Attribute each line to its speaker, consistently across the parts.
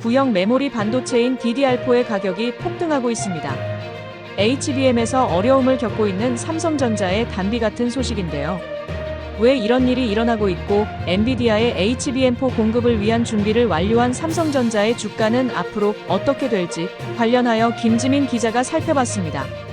Speaker 1: 구형 메모리 반도체인 DDR4의 가격이 폭등하고 있습니다. HBM에서 어려움을 겪고 있는 삼성전자의 단비 같은 소식인데요. 왜 이런 일이 일어나고 있고 엔비디아의 HBM4 공급을 위한 준비를 완료한 삼성전자의 주가는 앞으로 어떻게 될지 관련하여 김지민 기자가 살펴봤습니다.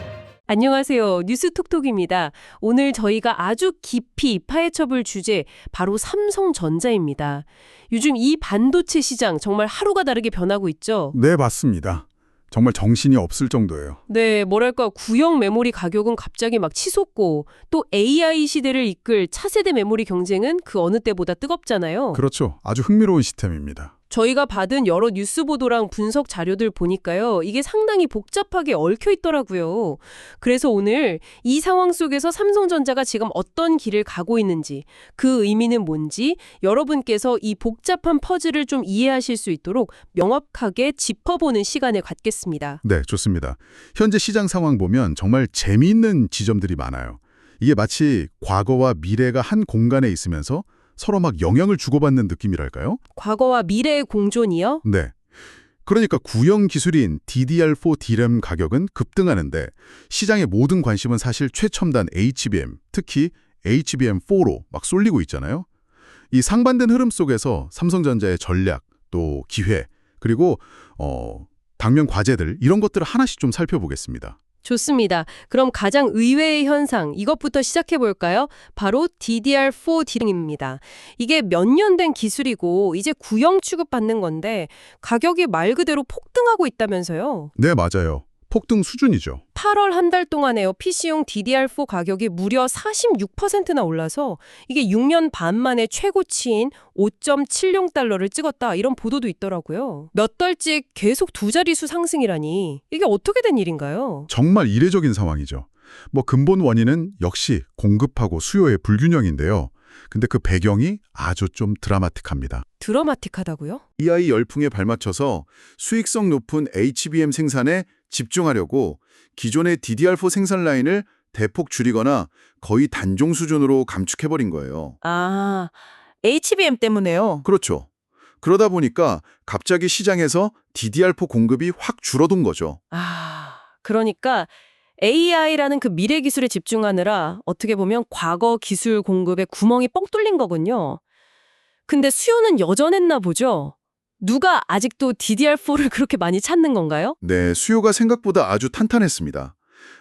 Speaker 2: 안녕하세요. 뉴스톡톡입니다. 오늘 저희가 아주 깊이 파헤쳐볼 주제 바로 삼성전자입니다. 요즘 이 반도체 시장 정말 하루가 다르게 변하고 있죠.
Speaker 3: 네, 맞습니다. 정말 정신이 없을 정도예요.
Speaker 2: 네, 뭐랄까 구형 메모리 가격은 갑자기 막 치솟고 또 AI 시대를 이끌 차세대 메모리 경쟁은 그 어느 때보다 뜨겁잖아요.
Speaker 3: 그렇죠. 아주 흥미로운 시스템입니다.
Speaker 2: 저희가 받은 여러 뉴스 보도랑 분석 자료들 보니까요. 이게 상당히 복잡하게 얽혀 있더라고요. 그래서 오늘 이 상황 속에서 삼성전자가 지금 어떤 길을 가고 있는지, 그 의미는 뭔지 여러분께서 이 복잡한 퍼즐을 좀 이해하실 수 있도록 명확하게 짚어보는 시간을 갖겠습니다.
Speaker 3: 네, 좋습니다. 현재 시장 상황 보면 정말 재미있는 지점들이 많아요. 이게 마치 과거와 미래가 한 공간에 있으면서 서로 막 영향을 주고받는 느낌이랄까요?
Speaker 2: 과거와 미래의 공존이요?
Speaker 3: 네. 그러니까 구형 기술인 DDR4 DRAM 가격은 급등하는데 시장의 모든 관심은 사실 최첨단 HBM, 특히 HBM4로 막 쏠리고 있잖아요. 이 상반된 흐름 속에서 삼성전자의 전략, 또 기회, 그리고 어, 당면 과제들 이런 것들을 하나씩 좀 살펴보겠습니다.
Speaker 2: 좋습니다. 그럼 가장 의외의 현상, 이것부터 시작해 볼까요? 바로 DDR4 D입니다. 이게 몇 년 된 기술이고 이제 구형 취급받는 건데 가격이 말 그대로 폭등하고 있다면서요.
Speaker 3: 네, 맞아요. 폭등 수준이죠.
Speaker 2: 8월 한 달 동안에요. PC용 DDR4 가격이 무려 46%나 올라서 이게 6년 반 만에 최고치인 5.76달러를 찍었다. 이런 보도도 있더라고요. 몇 달째 계속 두 자릿수 상승이라니. 이게 어떻게 된 일인가요?
Speaker 3: 정말 이례적인 상황이죠. 뭐 근본 원인은 역시 공급하고 수요의 불균형인데요. 근데 그 배경이 아주 좀 드라마틱합니다.
Speaker 2: 드라마틱하다고요?
Speaker 3: AI 열풍에 발맞춰서 수익성 높은 HBM 생산에 집중하려고 기존의 DDR4 생산 라인을 대폭 줄이거나 거의 단종 수준으로 감축해버린 거예요.
Speaker 4: 아, HBM 때문에요.
Speaker 3: 그렇죠. 그러다 보니까 갑자기 시장에서 DDR4 공급이 확 줄어든 거죠.
Speaker 2: 아, 그러니까 AI라는 그 미래 기술에 집중하느라 어떻게 보면 과거 기술 공급에 구멍이 뻥 뚫린 거군요. 근데 수요는 여전했나 보죠? 누가 아직도 DDR4를 그렇게 많이 찾는 건가요?
Speaker 3: 네, 수요가 생각보다 아주 탄탄했습니다.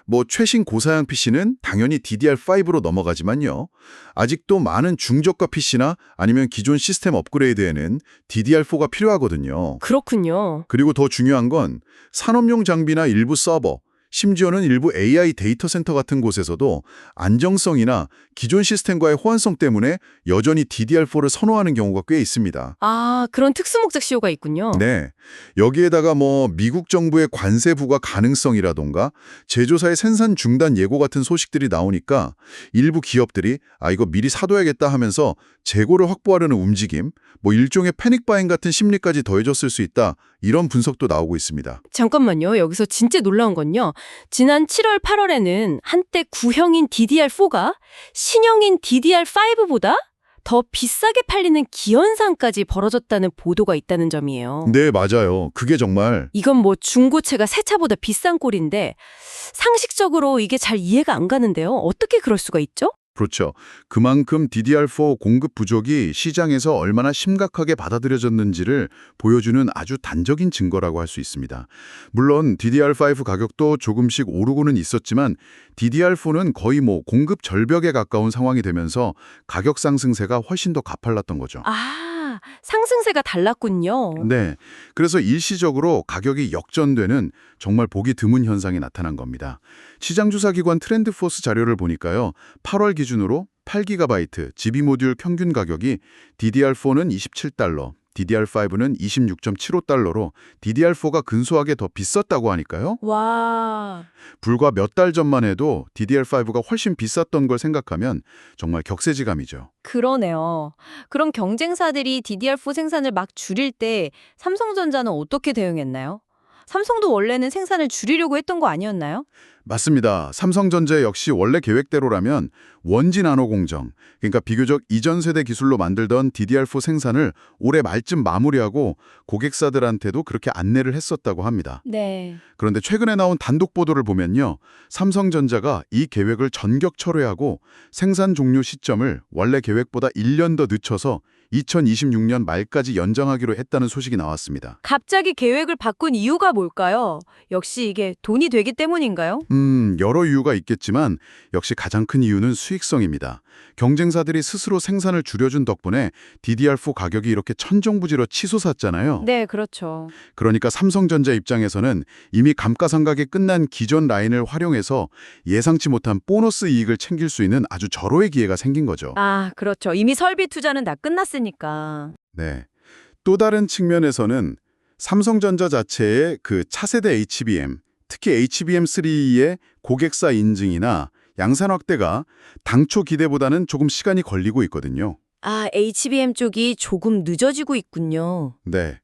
Speaker 3: 뭐 최신 고사양 PC는 당연히 DDR5로 넘어가지만요. 아직도 많은 중저가 PC나 아니면 기존 시스템 업그레이드에는 DDR4가 필요하거든요.
Speaker 2: 그렇군요.
Speaker 3: 그리고 더 중요한 건 산업용 장비나 일부 서버, 심지어는 일부 AI 데이터 센터 같은 곳에서도 안정성이나 기존 시스템과의 호환성 때문에 여전히 DDR4를 선호하는 경우가 꽤 있습니다.
Speaker 2: 아, 그런 특수 목적 시효가 있군요.
Speaker 3: 네. 여기에다가 뭐 미국 정부의 관세 부과 가능성이라던가 제조사의 생산 중단 예고 같은 소식들이 나오니까 일부 기업들이 아 이거 미리 사둬야겠다 하면서 재고를 확보하려는 움직임, 뭐 일종의 패닉 바잉 같은 심리까지 더해졌을 수 있다. 이런 분석도 나오고 있습니다.
Speaker 2: 잠깐만요. 여기서 진짜 놀라운 건요. 지난 7월, 8월에는 한때 구형인 DDR4가 신형인 DDR5보다 더 비싸게 팔리는 기현상까지 벌어졌다는 보도가 있다는 점이에요.
Speaker 3: 네, 맞아요. 그게 정말
Speaker 2: 이건 뭐 중고차가 새 차보다 비싼 꼴인데 상식적으로 이게 잘 이해가 안 가는데요. 어떻게 그럴 수가 있죠?
Speaker 3: 그렇죠. 그만큼 DDR4 공급 부족이 시장에서 얼마나 심각하게 받아들여졌는지를 보여주는 아주 단적인 증거라고 할 수 있습니다. 물론 DDR5 가격도 조금씩 오르고는 있었지만 DDR4는 거의 뭐 공급 절벽에 가까운 상황이 되면서 가격 상승세가 훨씬 더 가팔랐던 거죠.
Speaker 2: 아, 상승세가 달랐군요.
Speaker 3: 네. 그래서 일시적으로 가격이 역전되는 정말 보기 드문 현상이 나타난 겁니다. 시장조사기관 트렌드포스 자료를 보니까요. 8월 기준으로 8GB GB 모듈 평균 가격이 DDR4는 27달러, DDR5는 26.75달러로 DDR4가 근소하게 더 비쌌다고 하니까요.
Speaker 2: 와.
Speaker 3: 불과 몇 달 전만 해도 DDR5가 훨씬 비쌌던 걸 생각하면 정말 격세지감이죠.
Speaker 4: 그러네요. 그럼 경쟁사들이 DDR4 생산을 막 줄일 때 삼성전자는 어떻게 대응했나요? 삼성도 원래는 생산을 줄이려고 했던 거 아니었나요?
Speaker 3: 맞습니다. 삼성전자 역시 원래 계획대로라면 원지 나노 공정, 그러니까 비교적 이전 세대 기술로 만들던 DDR4 생산을 올해 말쯤 마무리하고 고객사들한테도 그렇게 안내를 했었다고 합니다.
Speaker 4: 네.
Speaker 3: 그런데 최근에 나온 단독 보도를 보면요. 삼성전자가 이 계획을 전격 철회하고 생산 종료 시점을 원래 계획보다 1년 더 늦춰서 2026년 말까지 연장하기로 했다는 소식이 나왔습니다.
Speaker 4: 갑자기 계획을 바꾼 이유가 뭘까요? 역시 이게 돈이 되기 때문인가요?
Speaker 3: 음, 여러 이유가 있겠지만 역시 가장 큰 이유는 수익성입니다. 경쟁사들이 스스로 생산을 줄여준 덕분에 DDR4 가격이 이렇게 천정부지로 치솟았잖아요.
Speaker 4: 네, 그렇죠.
Speaker 3: 그러니까 삼성전자 입장에서는 이미 감가상각이 끝난 기존 라인을 활용해서 예상치 못한 보너스 이익을 챙길 수 있는 아주 절호의 기회가 생긴 거죠.
Speaker 4: 아, 그렇죠. 이미 설비 투자는 다 끝났으니까.
Speaker 3: 네. 또 다른 측면에서는 삼성전자 자체의 그 차세대 HBM, 특히 HBM3의 고객사 인증이나 양산 확대가 당초 기대보다는 조금 시간이 걸리고 있거든요.
Speaker 4: 아, HBM 쪽이 조금 늦어지고 있군요.
Speaker 3: 네.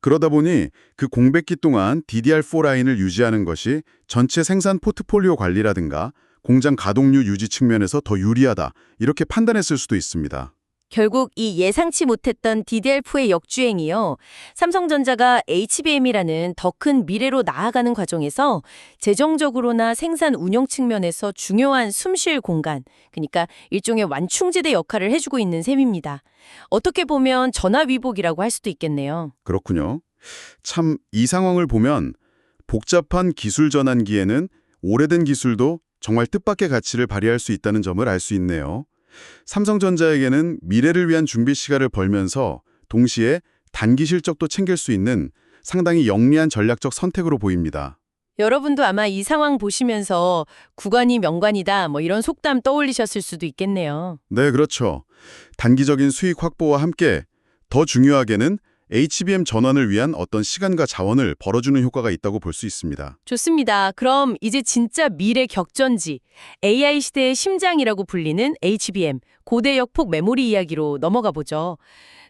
Speaker 3: 그러다 보니 그 공백기 동안 DDR4 라인을 유지하는 것이 전체 생산 포트폴리오 관리라든가 공장 가동률 유지 측면에서 더 유리하다 이렇게 판단했을 수도 있습니다.
Speaker 4: 결국 이 예상치 못했던 DDR4의 역주행이요. 삼성전자가 HBM이라는 더 큰 미래로 나아가는 과정에서 재정적으로나 생산 운영 측면에서 중요한 숨쉴 공간, 그러니까 일종의 완충지대 역할을 해주고 있는 셈입니다. 어떻게 보면 전화위복이라고 할 수도 있겠네요.
Speaker 3: 그렇군요. 참 이 상황을 보면 복잡한 기술 전환기에는 오래된 기술도 정말 뜻밖의 가치를 발휘할 수 있다는 점을 알 수 있네요. 삼성전자에게는 미래를 위한 준비 시간을 벌면서 동시에 단기 실적도 챙길 수 있는 상당히 영리한 전략적 선택으로 보입니다.
Speaker 2: 여러분도 아마 이 상황 보시면서 구간이 명관이다 뭐 이런 속담 떠올리셨을 수도 있겠네요.
Speaker 3: 네, 그렇죠. 단기적인 수익 확보와 함께 더 중요하게는 HBM 전환을 위한 어떤 시간과 자원을 벌어주는 효과가 있다고 볼 수 있습니다.
Speaker 2: 좋습니다. 그럼 이제 진짜 미래 격전지, AI 시대의 심장이라고 불리는 HBM, 고대 역폭 메모리 이야기로 넘어가 보죠.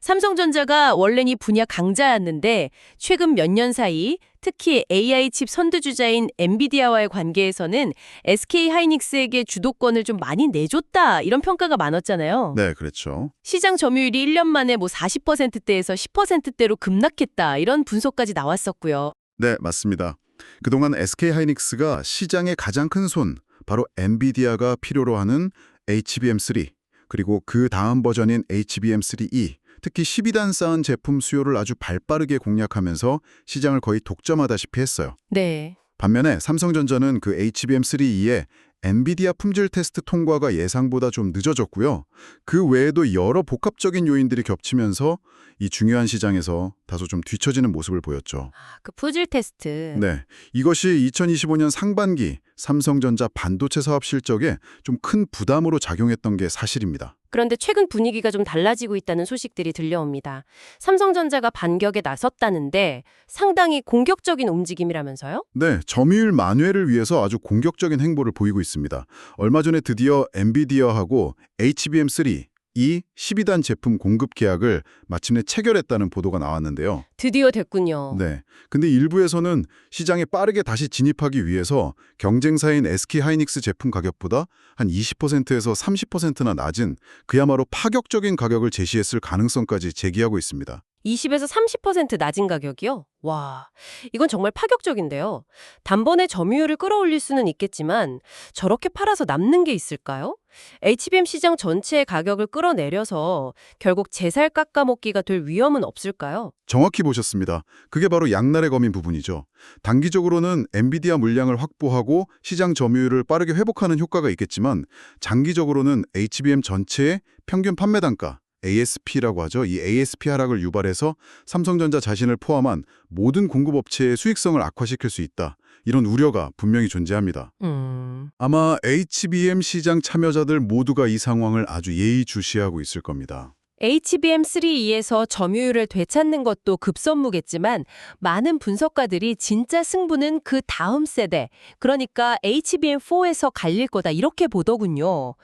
Speaker 2: 삼성전자가 원래는 이 분야 강자였는데 최근 몇 년 사이 특히 AI 칩 선두주자인 엔비디아와의 관계에서는 SK 하이닉스에게 주도권을 좀 많이 내줬다 이런 평가가 많았잖아요.
Speaker 3: 네, 그렇죠.
Speaker 2: 시장 점유율이 1년 만에 뭐 40%대에서 10%대로 급락했다 이런 분석까지 나왔었고요.
Speaker 3: 네, 맞습니다. 그동안 SK 하이닉스가 시장의 가장 큰 손, 바로 엔비디아가 필요로 하는 HBM3, 그리고 그 다음 버전인 HBM3E, 특히 12단 쌓은 제품 수요를 아주 발빠르게 공략하면서 시장을 거의 독점하다시피 했어요.
Speaker 2: 네.
Speaker 3: 반면에 삼성전자는 그 HBM3E의 엔비디아 품질 테스트 통과가 예상보다 좀 늦어졌고요. 그 외에도 여러 복합적인 요인들이 겹치면서 이 중요한 시장에서 다소 좀 뒤처지는 모습을 보였죠.
Speaker 2: 그 푸질 테스트.
Speaker 3: 네, 이것이 2025년 상반기 삼성전자 반도체 사업 실적에 좀 큰 부담으로 작용했던 게 사실입니다.
Speaker 2: 그런데 최근 분위기가 좀 달라지고 있다는 소식들이 들려옵니다. 삼성전자가 반격에 나섰다는데 상당히 공격적인 움직임이라면서요?
Speaker 3: 네, 점유율 만회를 위해서 아주 공격적인 행보를 보이고 있습니다. 얼마 전에 드디어 엔비디아하고 HBM3 이 12단 제품 공급 계약을 마침내 체결했다는 보도가 나왔는데요.
Speaker 2: 드디어 됐군요.
Speaker 3: 네. 근데 일부에서는 시장에 빠르게 다시 진입하기 위해서 경쟁사인 SK 하이닉스 제품 가격보다 한 20%에서 30%나 낮은 그야말로 파격적인 가격을 제시했을 가능성까지 제기하고 있습니다.
Speaker 2: 20에서 30% 낮은 가격이요? 와, 이건 정말 파격적인데요. 단번에 점유율을 끌어올릴 수는 있겠지만 저렇게 팔아서 남는 게 있을까요? HBM 시장 전체의 가격을 끌어내려서 결국 제살 깎아먹기가 될 위험은 없을까요?
Speaker 3: 정확히 보셨습니다. 그게 바로 양날의 검인 부분이죠. 단기적으로는 엔비디아 물량을 확보하고 시장 점유율을 빠르게 회복하는 효과가 있겠지만 장기적으로는 HBM 전체의 평균 판매 단가 ASP라고 하죠. 이 ASP 하락을 유발해서 삼성전자 자신을 포함한 모든 공급업체의 수익성을 악화시킬 수 있다. 이런 우려가 분명히 존재합니다.
Speaker 2: 음,
Speaker 3: 아마 HBM 시장 참여자들 모두가 이 상황을 아주 예의주시하고 있을 겁니다.
Speaker 2: HBM3E에서 점유율을 되찾는 것도 급선무겠지만 많은 분석가들이 진짜 승부는 그 다음 세대, 그러니까 HBM4에서 갈릴 거다 이렇게 보더군요.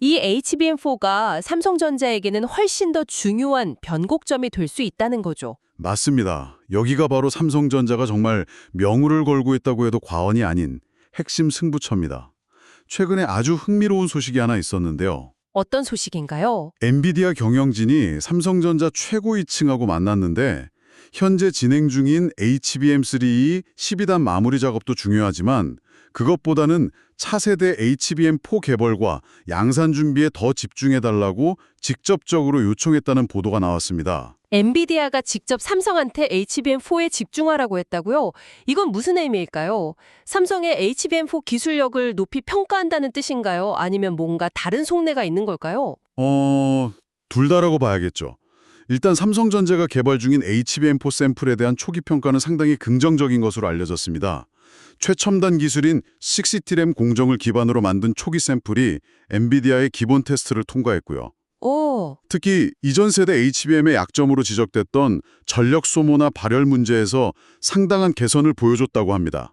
Speaker 2: 이 HBM4가 삼성전자에게는 훨씬 더 중요한 변곡점이 될 수 있다는 거죠.
Speaker 3: 맞습니다. 여기가 바로 삼성전자가 정말 명우를 걸고 있다고 해도 과언이 아닌 핵심 승부처입니다. 최근에 아주 흥미로운 소식이 하나 있었는데요.
Speaker 2: 어떤 소식인가요?
Speaker 3: 엔비디아 경영진이 삼성전자 최고위층하고 만났는데 현재 진행 중인 HBM3E 12단 마무리 작업도 중요하지만 그것보다는 차세대 HBM4 개발과 양산 준비에 더 집중해달라고 직접적으로 요청했다는 보도가 나왔습니다.
Speaker 2: 엔비디아가 직접 삼성한테 HBM4에 집중하라고 했다고요? 이건 무슨 의미일까요? 삼성의 HBM4 기술력을 높이 평가한다는 뜻인가요? 아니면 뭔가 다른 속내가 있는 걸까요?
Speaker 3: 어... 둘 다라고 봐야겠죠. 일단 삼성전자가 개발 중인 HBM4 샘플에 대한 초기 평가는 상당히 긍정적인 것으로 알려졌습니다. 최첨단 기술인 60T램 공정을 기반으로 만든 초기 샘플이 엔비디아의 기본 테스트를 통과했고요.
Speaker 2: 오,
Speaker 3: 특히 이전 세대 HBM의 약점으로 지적됐던 전력 소모나 발열 문제에서 상당한 개선을 보여줬다고 합니다.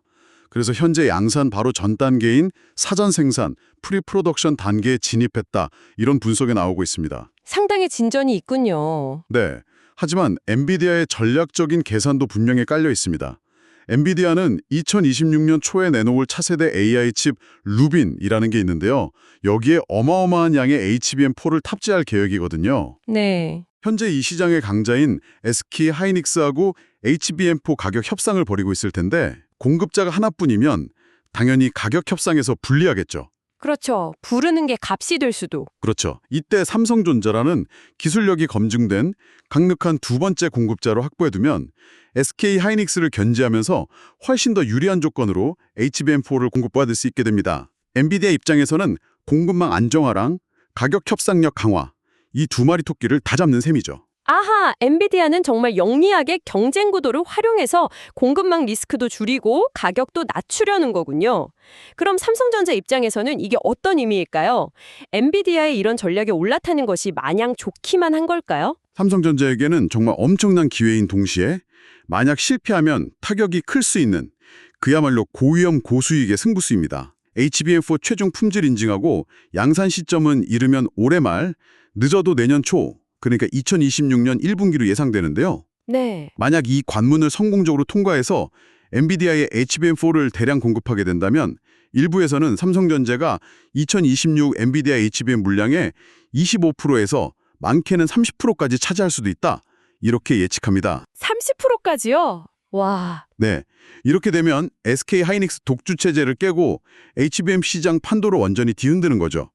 Speaker 3: 그래서 현재 양산 바로 전 단계인 사전 생산, 프리 프로덕션 단계에 진입했다. 이런 분석이 나오고 있습니다.
Speaker 2: 상당히 진전이 있군요.
Speaker 3: 네. 하지만 엔비디아의 전략적인 계산도 분명히 깔려 있습니다. 엔비디아는 2026년 초에 내놓을 차세대 AI 칩 루빈이라는 게 있는데요. 여기에 어마어마한 양의 HBM4를 탑재할 계획이거든요.
Speaker 2: 네.
Speaker 3: 현재 이 시장의 강자인 SK 하이닉스하고 HBM4 가격 협상을 벌이고 있을 텐데 공급자가 하나뿐이면 당연히 가격 협상에서 불리하겠죠.
Speaker 2: 그렇죠. 부르는 게 값이 될 수도.
Speaker 3: 그렇죠. 이때 삼성전자라는 기술력이 검증된 강력한 두 번째 공급자로 확보해두면 SK 하이닉스를 견제하면서 훨씬 더 유리한 조건으로 HBM4를 공급받을 수 있게 됩니다. 엔비디아 입장에서는 공급망 안정화랑 가격 협상력 강화 이 두 마리 토끼를 다 잡는 셈이죠.
Speaker 2: 아하, 엔비디아는 정말 영리하게 경쟁 구도를 활용해서 공급망 리스크도 줄이고 가격도 낮추려는 거군요. 그럼 삼성전자 입장에서는 이게 어떤 의미일까요? 엔비디아의 이런 전략에 올라타는 것이 마냥 좋기만 한 걸까요?
Speaker 3: 삼성전자에게는 정말 엄청난 기회인 동시에 만약 실패하면 타격이 클 수 있는 그야말로 고위험 고수익의 승부수입니다. HBM4 최종 품질 인증하고 양산 시점은 이르면 올해 말, 늦어도 내년 초, 그러니까 2026년 1분기로 예상되는데요.
Speaker 2: 네.
Speaker 3: 만약 이 관문을 성공적으로 통과해서 엔비디아의 HBM4를 대량 공급하게 된다면 일부에서는 삼성전자가 2026 엔비디아 HBM 물량의 25%에서 많게는 30%까지 차지할 수도 있다. 이렇게 예측합니다.
Speaker 2: 30%까지요? 와.
Speaker 3: 네. 이렇게 되면 SK 하이닉스 독주 체제를 깨고 HBM 시장 판도를 완전히 뒤흔드는 거죠.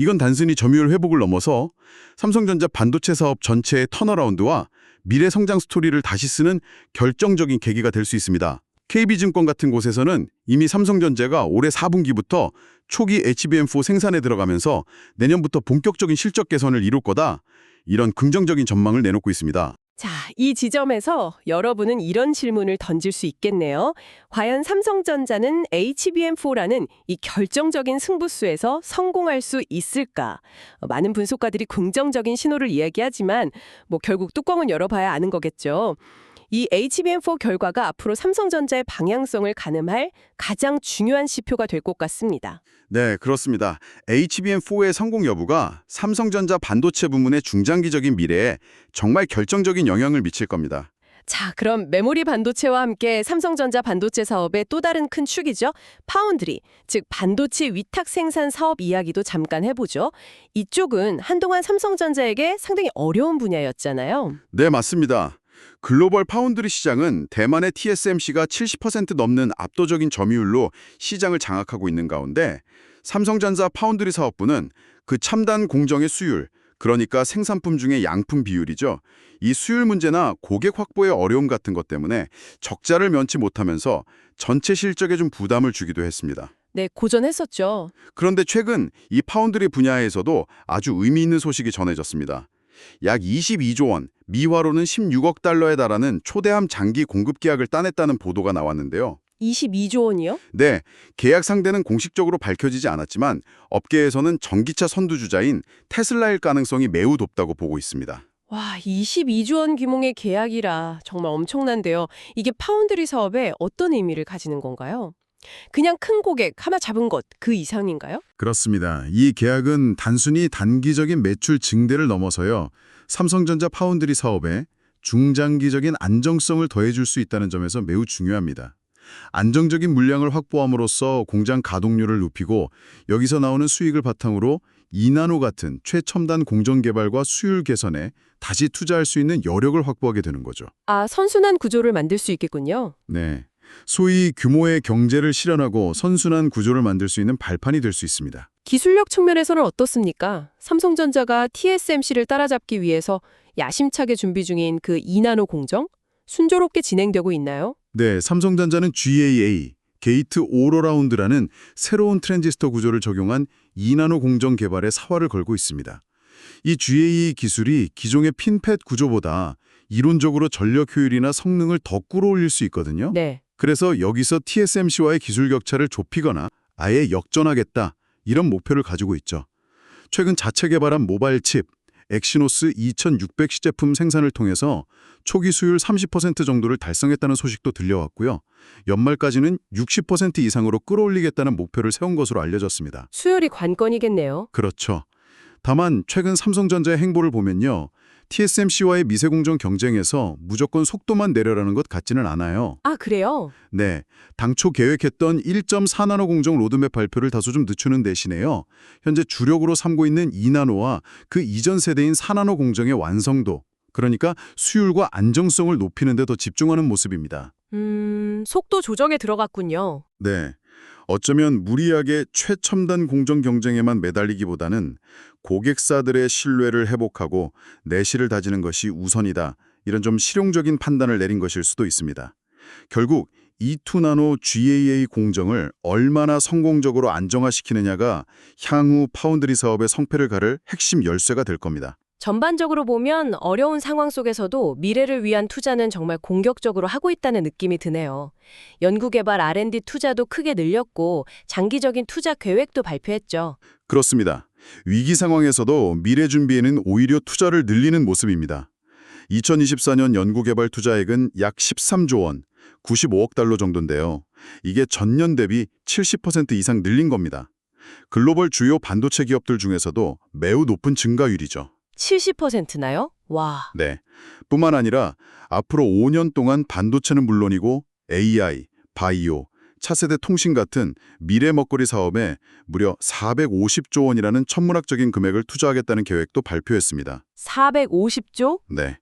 Speaker 3: 이건 단순히 점유율 회복을 넘어서 삼성전자 반도체 사업 전체의 턴어라운드와 미래 성장 스토리를 다시 쓰는 결정적인 계기가 될 수 있습니다. KB증권 같은 곳에서는 이미 삼성전자가 올해 4분기부터 초기 HBM4 생산에 들어가면서 내년부터 본격적인 실적 개선을 이룰 거다. 이런 긍정적인 전망을 내놓고 있습니다.
Speaker 2: 자, 이 지점에서 여러분은 이런 질문을 던질 수 있겠네요. 과연 삼성전자는 HBM4라는 이 결정적인 승부수에서 성공할 수 있을까? 어, 많은 분석가들이 긍정적인 신호를 이야기하지만 뭐 결국 뚜껑은 열어봐야 아는 거겠죠. 이 HBM4 결과가 앞으로 삼성전자의 방향성을 가늠할 가장 중요한 지표가 될 것 같습니다.
Speaker 3: 네, 그렇습니다. HBM4의 성공 여부가 삼성전자 반도체 부문의 중장기적인 미래에 정말 결정적인 영향을 미칠 겁니다.
Speaker 2: 자, 그럼 메모리 반도체와 함께 삼성전자 반도체 사업의 또 다른 큰 축이죠. 파운드리, 즉 반도체 위탁 생산 사업 이야기도 잠깐 해보죠. 이쪽은 한동안 삼성전자에게 상당히 어려운 분야였잖아요.
Speaker 3: 네, 맞습니다. 글로벌 파운드리 시장은 대만의 TSMC가 70% 넘는 압도적인 점유율로 시장을 장악하고 있는 가운데 삼성전자 파운드리 사업부는 그 첨단 공정의 수율, 그러니까 생산품 중의 양품 비율이죠. 이 수율 문제나 고객 확보의 어려움 같은 것 때문에 적자를 면치 못하면서 전체 실적에 좀 부담을 주기도 했습니다.
Speaker 2: 네, 고전했었죠.
Speaker 3: 그런데 최근 이 파운드리 분야에서도 아주 의미 있는 소식이 전해졌습니다. 약 22조 원, 미화로는 16억 달러에 달하는 초대함 장기 공급 계약을 따냈다는 보도가 나왔는데요.
Speaker 2: 22조 원이요?
Speaker 3: 네, 계약 상대는 공식적으로 밝혀지지 않았지만 업계에서는 전기차 선두주자인 테슬라일 가능성이 매우 높다고 보고 있습니다.
Speaker 2: 와, 22조 원 규모의 계약이라 정말 엄청난데요. 이게 파운드리 사업에 어떤 의미를 가지는 건가요? 그냥 큰 고객 하나 잡은 것 그 이상인가요?
Speaker 3: 그렇습니다. 이 계약은 단순히 단기적인 매출 증대를 넘어서요. 삼성전자 파운드리 사업에 중장기적인 안정성을 더해줄 수 있다는 점에서 매우 중요합니다. 안정적인 물량을 확보함으로써 공장 가동률을 높이고 여기서 나오는 수익을 바탕으로 이나노 같은 최첨단 공정 개발과 수율 개선에 다시 투자할 수 있는 여력을 확보하게 되는 거죠.
Speaker 2: 아, 선순환 구조를 만들 수 있겠군요.
Speaker 3: 네. 소위 규모의 경제를 실현하고 선순환 구조를 만들 수 있는 발판이 될 수 있습니다.
Speaker 2: 기술력 측면에서는 어떻습니까? 삼성전자가 TSMC를 따라잡기 위해서 야심차게 준비 중인 그 2나노 공정? 순조롭게 진행되고 있나요?
Speaker 3: 네, 삼성전자는 GAA, 게이트 오로라운드라는 새로운 트랜지스터 구조를 적용한 2나노 공정 개발에 사활을 걸고 있습니다. 이 GAA 기술이 기존의 핀팻 구조보다 이론적으로 전력 효율이나 성능을 더 끌어올릴 수 있거든요.
Speaker 2: 네.
Speaker 3: 그래서 여기서 TSMC와의 기술 격차를 좁히거나 아예 역전하겠다 이런 목표를 가지고 있죠. 최근 자체 개발한 모바일 칩 엑시노스 2600 시제품 생산을 통해서 초기 수율 30% 정도를 달성했다는 소식도 들려왔고요. 연말까지는 60% 이상으로 끌어올리겠다는 목표를 세운 것으로 알려졌습니다.
Speaker 2: 수율이 관건이겠네요.
Speaker 3: 그렇죠. 다만 최근 삼성전자의 행보를 보면요. TSMC와의 미세공정 경쟁에서 무조건 속도만 내려라는 것 같지는 않아요.
Speaker 2: 아, 그래요?
Speaker 3: 네, 당초 계획했던 1.4나노 공정 로드맵 발표를 다소 좀 늦추는 대신에요. 현재 주력으로 삼고 있는 2나노와 그 이전 세대인 4나노 공정의 완성도, 그러니까 수율과 안정성을 높이는 데 더 집중하는 모습입니다.
Speaker 2: 음, 속도 조정에 들어갔군요.
Speaker 3: 네, 어쩌면 무리하게 최첨단 공정 경쟁에만 매달리기보다는 고객사들의 신뢰를 회복하고 내실을 다지는 것이 우선이다. 이런 좀 실용적인 판단을 내린 것일 수도 있습니다. 결국 E2나노 GAA 공정을 얼마나 성공적으로 안정화시키느냐가 향후 파운드리 사업의 성패를 가를 핵심 열쇠가 될 겁니다.
Speaker 2: 전반적으로 보면 어려운 상황 속에서도 미래를 위한 투자는 정말 공격적으로 하고 있다는 느낌이 드네요. 연구개발 R&D 투자도 크게 늘렸고 장기적인 투자 계획도 발표했죠.
Speaker 3: 그렇습니다. 위기 상황에서도 미래 준비에는 오히려 투자를 늘리는 모습입니다. 2024년 연구개발 투자액은 약 13조 원, 95억 달러 정도인데요. 이게 전년 대비 70% 이상 늘린 겁니다. 글로벌 주요 반도체 기업들 중에서도 매우 높은 증가율이죠.
Speaker 2: 70%나요? 와.
Speaker 3: 네. 뿐만 아니라 앞으로 5년 동안 반도체는 물론이고 AI, 바이오, 차세대 통신 같은 미래 먹거리 사업에 무려 450조 원이라는 천문학적인 금액을 투자하겠다는 계획도 발표했습니다.
Speaker 2: 450조?
Speaker 3: 네.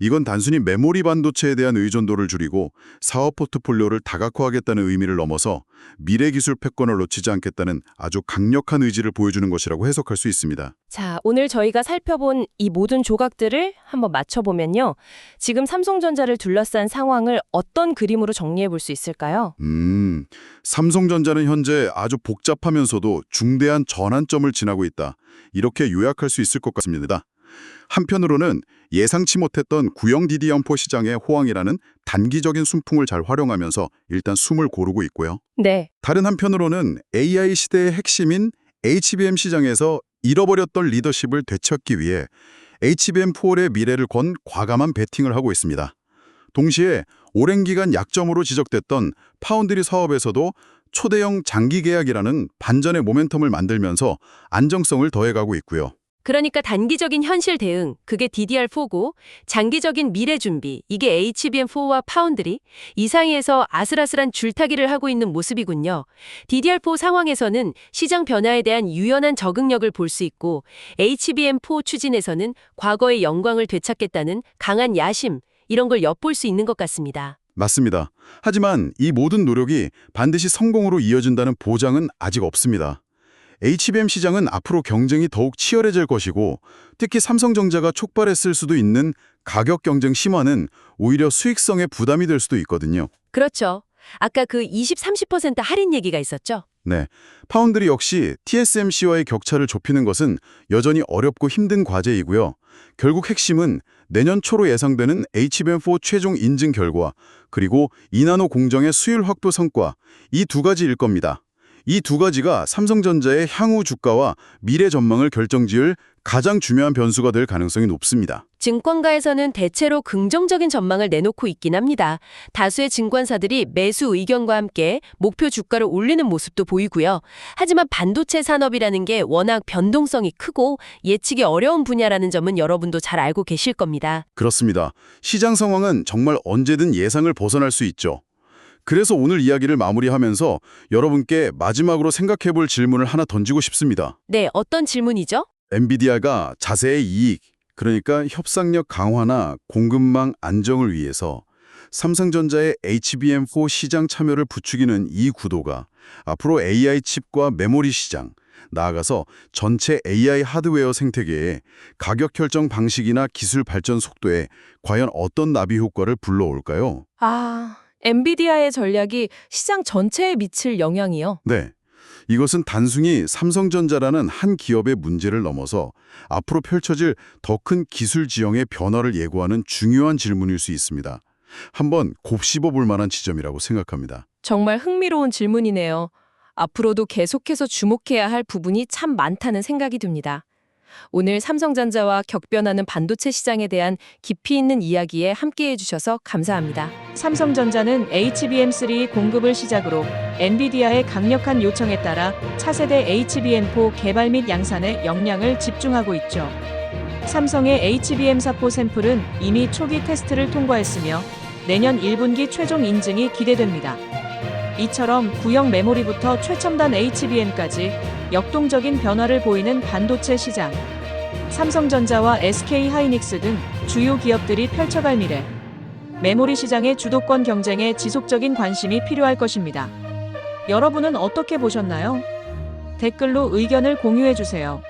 Speaker 3: 이건 단순히 메모리 반도체에 대한 의존도를 줄이고 사업 포트폴리오를 다각화하겠다는 의미를 넘어서 미래 기술 패권을 놓치지 않겠다는 아주 강력한 의지를 보여주는 것이라고 해석할 수 있습니다.
Speaker 2: 자, 오늘 저희가 살펴본 이 모든 조각들을 한번 맞춰보면요. 지금 삼성전자를 둘러싼 상황을 어떤 그림으로 정리해 볼 수 있을까요?
Speaker 3: 음, 삼성전자는 현재 아주 복잡하면서도 중대한 전환점을 지나고 있다. 이렇게 요약할 수 있을 것 같습니다. 한편으로는 예상치 못했던 구형 DDR4 시장의 호황이라는 단기적인 순풍을 잘 활용하면서 일단 숨을 고르고 있고요.
Speaker 2: 네.
Speaker 3: 다른 한편으로는 AI 시대의 핵심인 HBM 시장에서 잃어버렸던 리더십을 되찾기 위해 HBM4의 미래를 건 과감한 베팅을 하고 있습니다. 동시에 오랜 기간 약점으로 지적됐던 파운드리 사업에서도 초대형 장기 계약이라는 반전의 모멘텀을 만들면서 안정성을 더해가고 있고요.
Speaker 2: 그러니까 단기적인 현실 대응, 그게 DDR4고, 장기적인 미래 준비, 이게 HBM4와 파운드리, 이 사이에서 아슬아슬한 줄타기를 하고 있는 모습이군요. DDR4 상황에서는 시장 변화에 대한 유연한 적응력을 볼 수 있고, HBM4 추진에서는 과거의 영광을 되찾겠다는 강한 야심, 이런 걸 엿볼 수 있는 것 같습니다.
Speaker 3: 맞습니다. 하지만 이 모든 노력이 반드시 성공으로 이어진다는 보장은 아직 없습니다. HBM 시장은 앞으로 경쟁이 더욱 치열해질 것이고 특히 삼성전자가 촉발했을 수도 있는 가격 경쟁 심화는 오히려 수익성에 부담이 될 수도 있거든요.
Speaker 2: 그렇죠. 아까 그 20, 30% 할인 얘기가 있었죠?
Speaker 3: 네. 파운드리 역시 TSMC와의 격차를 좁히는 것은 여전히 어렵고 힘든 과제이고요. 결국 핵심은 내년 초로 예상되는 HBM4 최종 인증 결과 그리고 이나노 공정의 수율 확보 성과 이 두 가지일 겁니다. 이 두 가지가 삼성전자의 향후 주가와 미래 전망을 결정지을 가장 중요한 변수가 될 가능성이 높습니다.
Speaker 2: 증권가에서는 대체로 긍정적인 전망을 내놓고 있긴 합니다. 다수의 증권사들이 매수 의견과 함께 목표 주가를 올리는 모습도 보이고요. 하지만 반도체 산업이라는 게 워낙 변동성이 크고 예측이 어려운 분야라는 점은 여러분도 잘 알고 계실 겁니다.
Speaker 3: 그렇습니다. 시장 상황은 정말 언제든 예상을 벗어날 수 있죠. 그래서 오늘 이야기를 마무리하면서 여러분께 마지막으로 생각해 볼 질문을 하나 던지고 싶습니다.
Speaker 2: 네, 어떤 질문이죠?
Speaker 3: 엔비디아가 자세의 이익, 그러니까 협상력 강화나 공급망 안정을 위해서 삼성전자의 HBM4 시장 참여를 부추기는 이 구도가 앞으로 AI 칩과 메모리 시장, 나아가서 전체 AI 하드웨어 생태계에 가격 결정 방식이나 기술 발전 속도에 과연 어떤 나비 효과를 불러올까요?
Speaker 5: 아, 엔비디아의 전략이 시장 전체에 미칠 영향이요.
Speaker 3: 네. 이것은 단순히 삼성전자라는 한 기업의 문제를 넘어서 앞으로 펼쳐질 더 큰 기술 지형의 변화를 예고하는 중요한 질문일 수 있습니다. 한번 곱씹어 볼 만한 지점이라고 생각합니다.
Speaker 5: 정말 흥미로운 질문이네요. 앞으로도 계속해서 주목해야 할 부분이 참 많다는 생각이 듭니다. 오늘 삼성전자와 격변하는 반도체 시장에 대한 깊이 있는 이야기에 함께해 주셔서 감사합니다.
Speaker 6: 삼성전자는 HBM3 공급을 시작으로 엔비디아의 강력한 요청에 따라 차세대 HBM4 개발 및 양산에 역량을 집중하고 있죠. 삼성의 HBM4 샘플은 이미 초기 테스트를 통과했으며 내년 1분기 최종 인증이 기대됩니다. 이처럼 구형 메모리부터 최첨단 HBM까지 역동적인 변화를 보이는 반도체 시장. 삼성전자와 SK 하이닉스 등 주요 기업들이 펼쳐갈 미래. 메모리 시장의 주도권 경쟁에 지속적인 관심이 필요할 것입니다. 여러분은 어떻게 보셨나요? 댓글로 의견을 공유해 주세요.